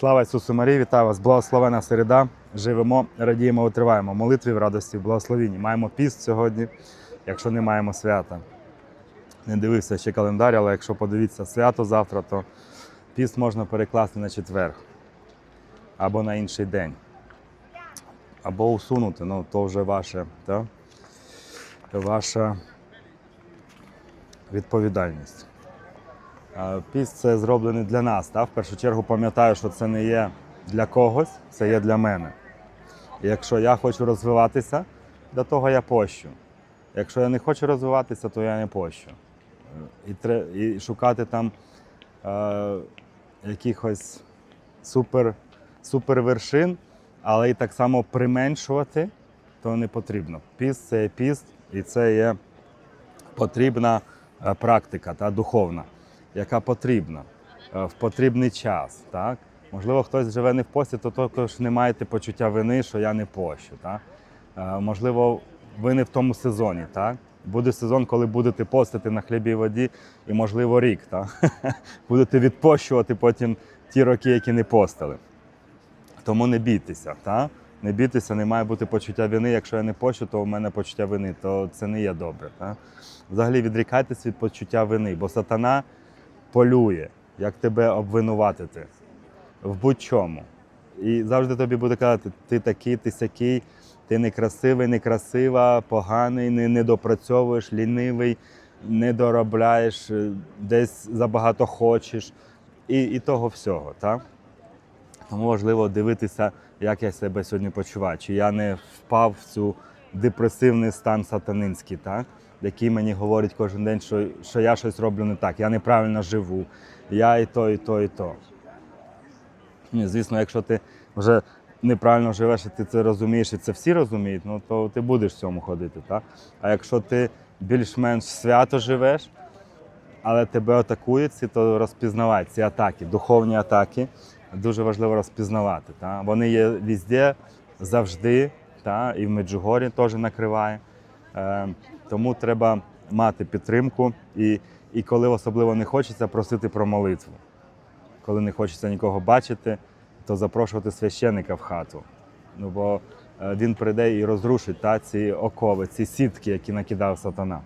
Слава Ісусу Марії, вітаю вас! Благословена середа. Живемо, радіємо, витриваємо. Молитві в радості, в благословінні. Маємо піст сьогодні, якщо не маємо свята. Не дивився ще календар, але якщо подивитися свято завтра, то піст можна перекласти на четвер або на інший день. Або усунути, ну то вже ваше, та? ваша відповідальність. Піст це зроблений для нас. Та? В першу чергу пам'ятаю, що це не є для когось, це є для мене. І якщо я хочу розвиватися, до того я пощу. Якщо я не хочу розвиватися, то я не пощу. І, і шукати там е, якихось супер, супер вершин, але і так само применшувати, то не потрібно. Піст це є піст, і це є потрібна практика та духовна, яка потрібна е, в потрібний час. Так? Можливо, хтось живе не в пості, то також не маєте почуття вини, що я не пощу. Так? Е, Можливо, ви не в тому сезоні. Так? Буде сезон, коли будете постити на хлібі і воді, і, можливо, рік. Так? Будете відпощувати потім ті роки, які не постили. Тому не бійтеся, та? не бійтеся, не має бути почуття вини. Якщо я не пощу, то у мене почуття вини, то це не є добре. Та? Взагалі відрікайтесь від почуття вини, бо сатана полює, як тебе обвинуватити в будь-чому. І завжди тобі буде казати, ти такий, ти сякий, ти некрасивий, некрасива, поганий, не, не допрацьовуєш, лінивий, не доробляєш, е, десь забагато хочеш. І, і того всього. Так? Тому важливо дивитися, як я себе сьогодні почуваю. Чи я не впав в цю депресивний стан сатанинський, так? який мені говорить кожен день, що, що я щось роблю не так, я неправильно живу, я і то, і то, і то. Ні, звісно, якщо ти вже неправильно живеш, і ти це розумієш, і це всі розуміють, ну то ти будеш в цьому ходити. Так? А якщо ти більш-менш свято живеш, але тебе атакують, то розпізнавай ці атаки, духовні атаки. Дуже важливо розпізнавати. Та? Вони є везде, завжди, та? і в Меджугорі теж накриває. Е, тому треба мати підтримку і, і коли особливо не хочеться, просити про молитву. Коли не хочеться нікого бачити, то запрошувати священика в хату. Ну, бо е, він прийде і розрушить та, ці окови, ці сітки, які накидав сатана.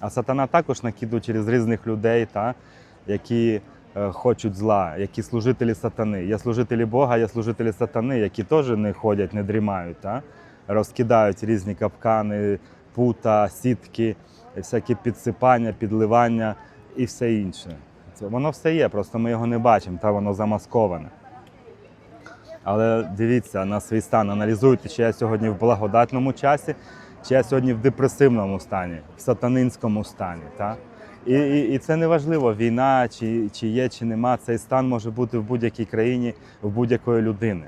А сатана також накидує через різних людей, та, які хочуть зла, які служителі сатани. Є служителі Бога, є служителі сатани, які теж не ходять, не дрімають, та, розкидають різні капкани, пута, сітки, всякі підсипання, підливання і все інше. Це, воно все є, просто ми його не бачимо, та воно замасковане. Але дивіться на свій стан, аналізуйте, чи я сьогодні в благодатному часі, чи я сьогодні в депресивному стані, в сатанинському стані. Та? І, і, і це не важливо, війна, чи, чи є, чи нема. Цей стан може бути в будь-якій країні, в будь-якої людини.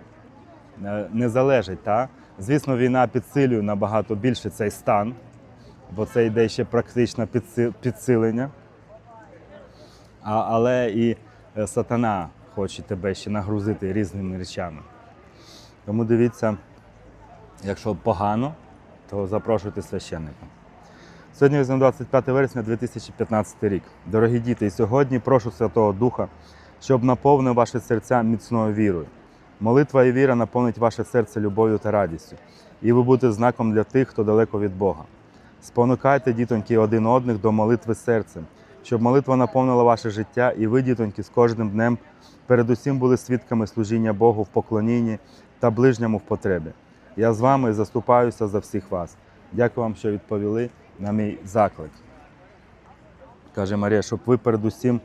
Е, Не залежить. Та? Звісно, війна підсилює набагато більше цей стан, бо це йде ще практичне підсилення. А, але і е, сатана хоче тебе ще нагрузити різними речами. Тому дивіться, якщо погано, то запрошуйте священника. Сьогодні візьмемо 25 вересня 2015 рік. Дорогі діти, і сьогодні прошу Святого Духа, щоб наповнив ваше серця міцною вірою. Молитва і віра наповнить ваше серце любов'ю та радістю, і ви будете знаком для тих, хто далеко від Бога. Спонукайте, дітоньки, один одних до молитви серцем, щоб молитва наповнила ваше життя, і ви, дітоньки, з кожним днем передусім були свідками служіння Богу в поклонінні та ближньому в потребі. Я з вами заступаюся за всіх вас. Дякую вам, що відповіли на мій заклик. Каже Марія, щоб ви передусім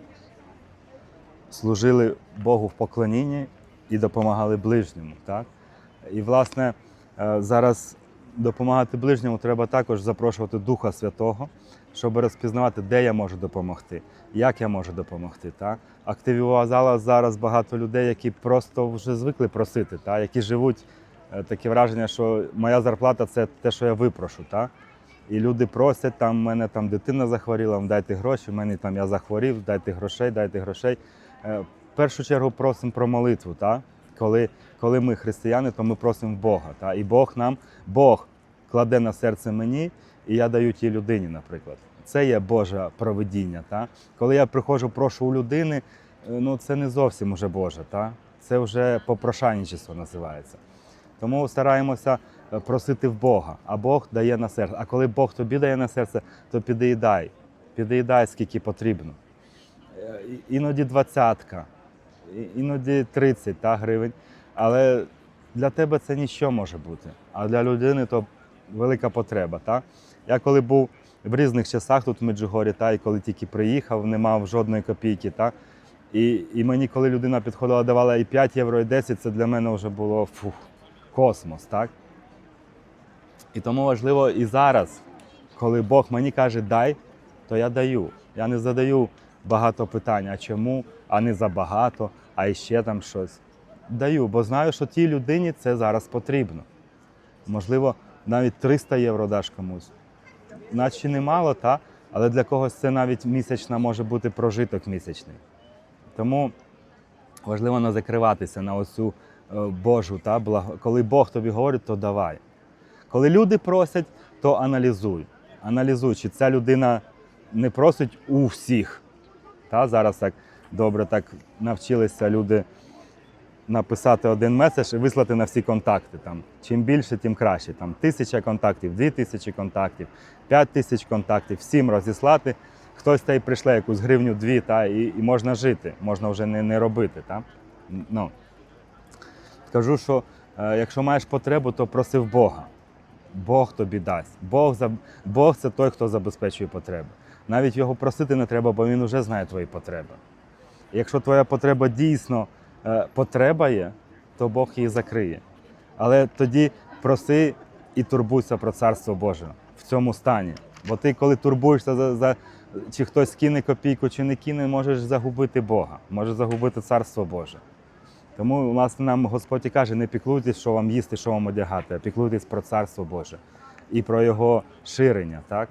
служили Богу в поклонінні і допомагали ближньому. Так? І, власне, е, зараз допомагати ближньому треба також запрошувати Духа Святого, щоб розпізнавати, де я можу допомогти, як я можу допомогти. Так? Активізувала зараз багато людей, які просто вже звикли просити, так? які живуть е, таке враження, що моя зарплата це те, що я випрошу. Так? І люди просять, там в мене там дитина захворіла, дайте гроші, в мене там я захворів, дайте грошей, дайте грошей. Е, В першу чергу просимо про молитву. Та? Коли, коли ми християни, то ми просимо Бога. Та? І Бог нам, Бог кладе на серце мені, і я даю тій людині, наприклад. Це є Боже провидіння. Та? Коли я приходжу, прошу у людини, е, ну це не зовсім уже Боже. Та? це вже попрошайничество називається. Тому стараємося просити в Бога, а Бог дає на серце. А коли Бог тобі дає на серце, то піди і дай. Піди і дай, скільки потрібно. Е, Іноді двадцятка, іноді 30 та, гривень. Але для тебе це ніщо може бути. А для людини то велика потреба. Та? Я коли був в різних часах тут в Меджугорі, та, і коли тільки приїхав, не мав жодної копійки. Та? І, і мені, коли людина підходила, давала і 5 євро, і 10, це для мене вже було фух, космос. Так? І тому важливо і зараз, коли Бог мені каже дай, то я даю. Я не задаю багато питань, а чому, а не забагато, а іще там щось. Даю, бо знаю, що тій людині це зараз потрібно. Можливо, навіть 300 євро даш комусь. Наче немало, та? але для когось це навіть місячна може бути прожиток місячний. Тому важливо не закриватися на оцю е, Божу, та, коли Бог тобі говорить, то давай. Коли люди просять, то аналізуй. Аналізуй, чи ця людина не просить у всіх. Та, зараз так добре так навчилися люди написати один меседж і вислати на всі контакти. Там, чим більше, тим краще. Там, тисяча контактів, дві тисячі контактів, п'ять тисяч контактів, всім розіслати. Хтось та й прийшле якусь гривню, дві, та, і, і можна жити, можна вже не, не робити. Та? Ну, Скажу, що е, якщо маєш потребу, то проси в Бога. Бог тобі дасть. Бог, Бог це той, хто забезпечує потреби. Навіть його просити не треба, бо він вже знає твої потреби. Якщо твоя потреба дійсно е, потреба є, то Бог її закриє. Але тоді проси і турбуйся про Царство Боже в цьому стані. Бо ти, коли турбуєшся за, за чи хтось кине копійку, чи не кине, можеш загубити Бога, можеш загубити Царство Боже. Тому, власне, нам Господь і каже, не піклуйтесь, що вам їсти, що вам одягати, а піклуйтесь про Царство Боже і про його ширення. Так?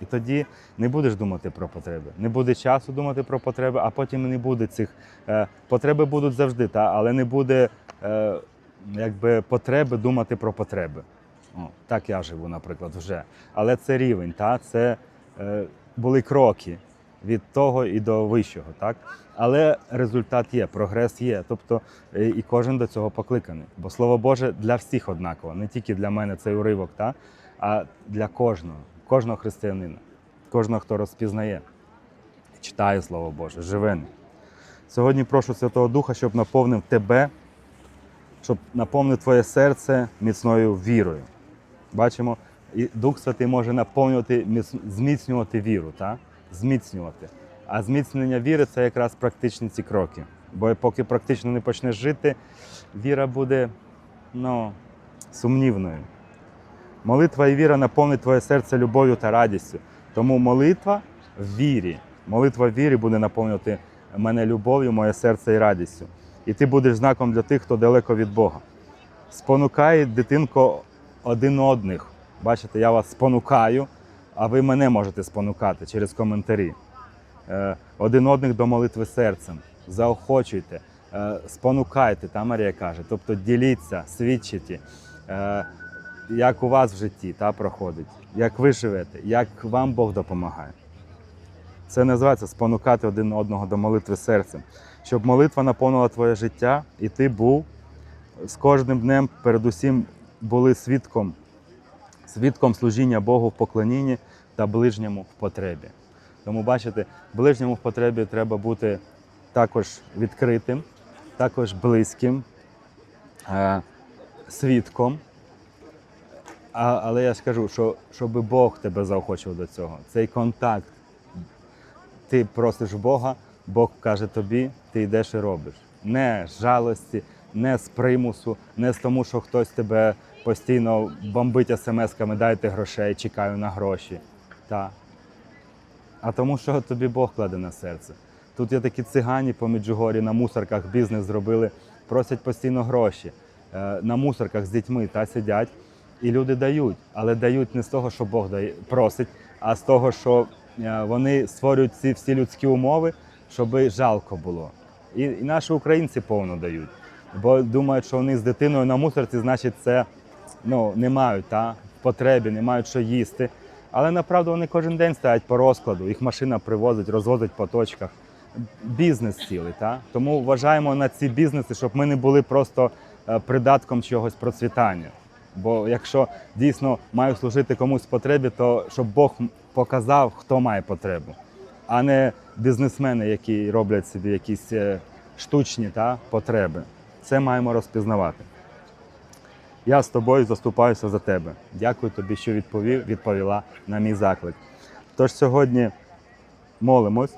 І тоді не будеш думати про потреби. Не буде часу думати про потреби, а потім не буде цих. Е, потреби будуть завжди, та, але не буде е, якби, потреби думати про потреби. О, так я живу, наприклад, вже. Але це рівень, та, це е, були кроки від того і до вищого. Так? Але результат є, прогрес є. Тобто е, і кожен до цього покликаний. Бо Слово Боже для всіх однаково, не тільки для мене цей уривок, та, а для кожного, кожного християнина, кожного, хто розпізнає, читає Слово Боже, живе. Сьогодні прошу Святого Духа, щоб наповнив тебе, щоб наповнив твоє серце міцною вірою. Бачимо, і Дух Святий може наповнювати, зміцнювати віру, та? Зміцнювати. А зміцнення віри це якраз практичні ці кроки. Бо поки практично не почнеш жити, віра буде ну, сумнівною. Молитва і віра наповнить твоє серце любов'ю та радістю. Тому молитва в вірі. Молитва в вірі буде наповнювати мене любов'ю, моє серце і радістю. І ти будеш знаком для тих, хто далеко від Бога. Спонукай дитинко один одних. Бачите, я вас спонукаю, а ви мене можете спонукати через коментарі. Е, Один одних до молитви серцем. Заохочуйте, е, спонукайте, та Марія каже. Тобто діліться, свідчите, е, як у вас в житті та, проходить, як ви живете, як вам Бог допомагає. Це називається спонукати один одного до молитви серцем, щоб молитва наповнила твоє життя, і ти був з кожним днем, передусім, були свідком, свідком служіння Богу в поклонінні та ближньому в потребі. Тому бачите, ближньому в потребі треба бути також відкритим, також близьким, е, свідком. Але я ж кажу, що щоб Бог тебе заохочував до цього. Цей контакт. Ти просиш Бога, Бог каже тобі, ти йдеш і робиш. Не з жалості, не з примусу, не з тому, що хтось тебе постійно бомбить смс-ками, дайте грошей, чекаю на гроші. Та. А тому, що тобі Бог кладе на серце. Тут є такі цигані по Меджугорі на мусорках бізнес зробили, просять постійно гроші. Е, На мусорках з дітьми та сидять, і люди дають, але дають не з того, що Бог дає, просить, а з того, що е, вони створюють ці всі людські умови, щоб жалко було. І, і наші українці повно дають. Бо думають, що вони з дитиною на мусорці, значить, це ну, не мають та, потребі, не мають що їсти. Але направду вони кожен день стоять по розкладу, їх машина привозить, розвозить по точках. бізнес цілий. Та? Тому вважаємо на ці бізнеси, щоб ми не були просто е, придатком чогось процвітання. Бо якщо дійсно маю служити комусь потребі, то щоб Бог показав, хто має потребу, а не бізнесмени, які роблять собі якісь е, штучні та, потреби. Це маємо розпізнавати. Я з тобою заступаюся за тебе. Дякую тобі, що відповів, відповіла на мій заклик. Тож сьогодні молимось,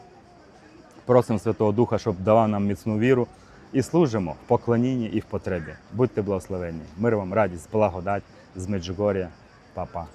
просимо Святого Духа, щоб давав нам міцну віру і служимо в поклонінні і в потребі. Будьте благословенні. Мир вам, радість, благодать з Меджугор'я. Па-па.